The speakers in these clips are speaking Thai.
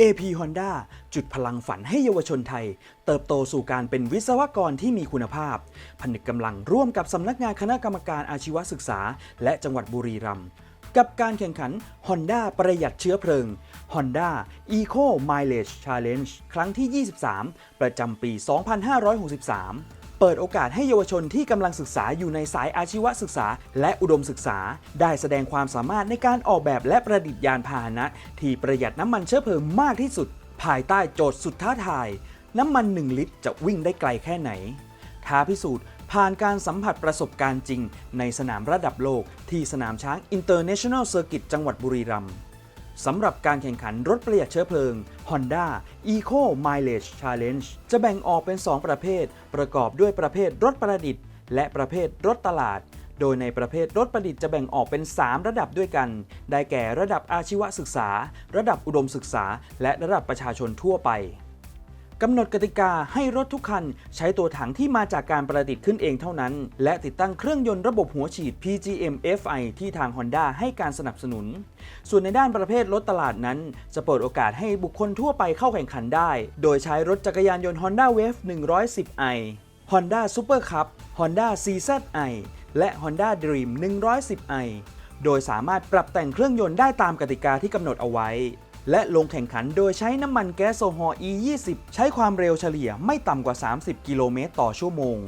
AP Honda จุดพลังฝันให้เยาวชนไทย เติบโตสู่การเป็นวิศวกรที่มีคุณภาพ ผนึกกำลังร่วมกับสำนักงานคณะกรรมการอาชีวศึกษา และจังหวัดบุรีรัมย์กับการแข่งขัน Honda ประหยัดเชื้อเพลิง Honda Eco Mileage Challenge ครั้งที่ 23 ประจำปี 2563 เปิดโอกาสให้เยาวชนที่กำลังศึกษาอยู่ในสายอาชีวศึกษา และอุดมศึกษา ได้แสดงความสามารถในการออกแบบและประดิษฐ์ยานพาหนะ ที่ประหยัดน้ำมันเชื้อเพลิงมากที่สุด ภายใต้โจทย์สุดท้าทาย น้ำมัน 1 ลิตรจะวิ่งได้ไกลแค่ไหน ท้าพิสูจน์ผ่านการสัมผัสประสบการณ์จริง ในสนามระดับโลกที่สนามช้าง International Circuit จังหวัดบุรีรัมย์ สำหรับการแข่งขันรถประหยัดเชื้อเพลิง Honda Eco Mileage Challenge จะแบ่งออกเป็น 2 ประเภท ประกอบด้วยประเภทรถประดิษฐ์ และประเภทรถตลาด โดยในประเภทรถประดิษฐ์จะแบ่งออกเป็น 3 ระดับด้วยกัน ได้แก่ระดับอาชีวศึกษา ระดับอุดมศึกษา และระดับประชาชนทั่วไป กำหนดกติกาให้รถทุกคัน ใช้ตัวถังที่มาจากการประดิษฐ์ขึ้นเองเท่านั้น และติดตั้งเครื่องยนต์ระบบหัวฉีด PGM FI ที่ทาง Honda ให้การสนับสนุน ส่วนในด้านประเภทรถตลาดนั้น จะเปิดโอกาสให้บุคคลทั่วไปเข้าแข่งขันได้ โดยใช้รถจักรยานยนต์ Honda Wave 110i Honda Super Cup Honda CZI และ Honda Dream 110i โดยสามารถปรับแต่งเครื่องยนต์ได้ตามกติกาที่กำหนดเอาไว้ และลงแข่งขันโดยใช้น้ำมันแก๊สโซฮอล์ E20 ใช้ความเร็วเฉลี่ยไม่ต่ำกว่า 30 กิโลเมตรต่อชั่วโมง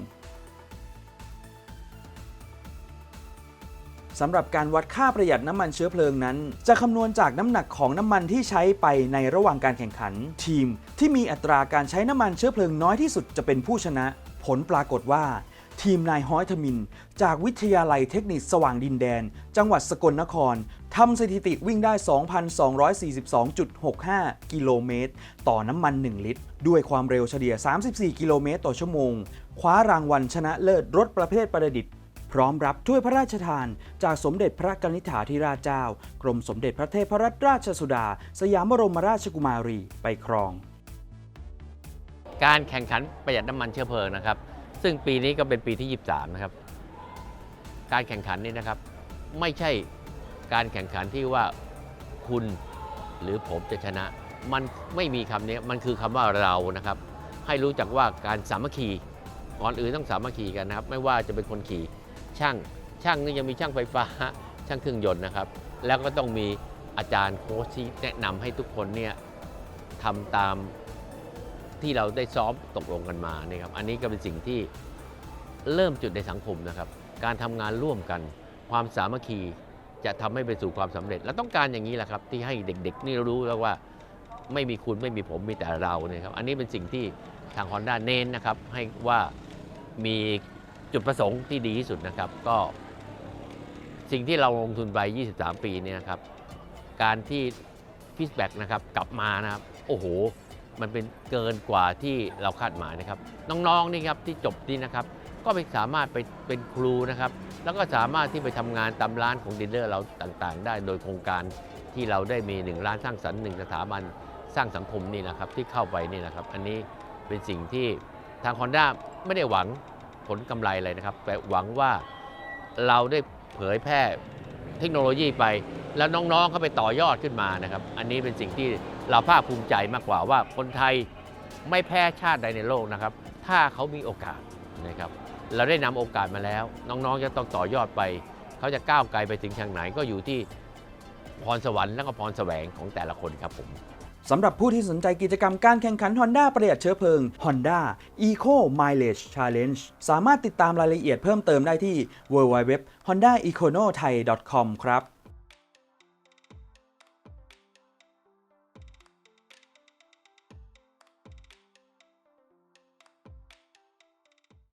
สำหรับการวัดค่าประหยัดน้ำมันเชื้อเพลิงนั้น จะคำนวณจากน้ำหนักของน้ำมันที่ใช้ไปในระหว่างการแข่งขัน ทีมที่มีอัตราการใช้น้ำมันเชื้อเพลิงน้อยที่สุดจะเป็นผู้ชนะ ผลปรากฏว่า ทีมนายฮ้อยทมิน จากวิทยาลัยเทคนิคสว่างดินแดน จังหวัดสกลนครทำสถิติวิ่งได้ 2,242.65 กิโลเมตร ต่อน้ำมัน 1 ลิตร ด้วยความเร็วเฉลี่ย 34 กิโลเมตรต่อชั่วโมง คว้ารางวัลชนะเลิศรถประเภทประดิษฐ์พร้อมรับถ้วยพระราชทาน จากสมเด็จพระกนิษฐาธิราชเจ้า กรมสมเด็จพระเทพรัตนราชสุดา สยามบรมราชกุมารีไปครอง การแข่งขันประหยัดน้ำมันเชื้อเพลิงนะครับ ซึ่งปีนี้ก็เป็นปีที่ 23 นะครับ การแข่งขันนี้นะครับ ไม่ใช่การแข่งขันที่ว่าคุณหรือผมจะชนะ มันไม่มีคำนี้มันคือคำว่าเรานะครับ ให้รู้จักว่าการสามัคคีก่อนอื่นต้องสามัคคีกันนะครับ ไม่ว่าจะเป็นคนขี่ช่างช่างนี่ยังมีช่างไฟฟ้า ช่างเครื่องยนต์นะครับ แล้วก็ต้องมีอาจารย์โค้ชที่แนะนำให้ทุกคนเนี่ยทำตาม ที่เราได้ซ้อมตกลงกันมาเนี่ยครับอันนี้ก็เป็นสิ่งที่เริ่มจุดในสังคมนะครับ การทำงานร่วมกัน ความสามัคคีจะทำให้ไปสู่ความสำเร็จ และต้องการอย่างนี้แหละครับ ที่ให้เด็กๆ นี่รู้แล้วว่าไม่มีคุณไม่มีผมมีแต่เราเนี่ยครับอันนี้เป็นสิ่งที่ทาง Honda เน้นนะครับ ให้ว่ามีจุดประสงค์ที่ดีที่สุดนะครับก็ สิ่งที่เราลงทุนไป 23 ปีเนี่ยนะครับ การที่ฟีดแบ็กนะครับกลับมานะครับ โอ้โห มันเป็นเกินกว่าที่เราคาดหมายนะครับ น้องๆนี่ครับที่จบนี่นะครับ ก็ไปสามารถไปเป็นครูนะครับ แล้วก็สามารถที่ไปทำงานตามร้านของดีลเลอร์เราต่างๆ ได้โดยโครงการที่เราได้มีหนึ่งร้านสร้างสรรค์หนึ่งสถาบันสร้างสังคมนี่นะครับที่เข้าไปนี่นะครับ อันนี้เป็นสิ่งที่ทาง Honda ไม่ได้หวังผลกำไรอะไรนะครับ แต่หวังว่าเราได้เผยแพร่เทคโนโลยีไป แล้วน้องๆเขาไปต่อยอดขึ้นมานะครับ อันนี้เป็นสิ่งที่เราภาคภูมิใจมากกว่าว่าคนไทยไม่แพ้ชาติใดในโลกนะครับ ถ้าเขามีโอกาสนะครับ เราได้นำโอกาสมาแล้ว น้องๆจะต้องต่อยอดไป เขาจะก้าวไกลไปถึงทางไหนก็อยู่ที่พรสวรรค์และก็พรแสวงของแต่ละคนครับผมสำหรับผู้ที่สนใจกิจกรรมการแข่งขัน Honda ประหยัดเชื้อเพลิง Honda Eco Mileage Challenge สามารถติดตามรายละเอียดเพิ่มเติมได้ที่ www.hondaeconothai.com ครับ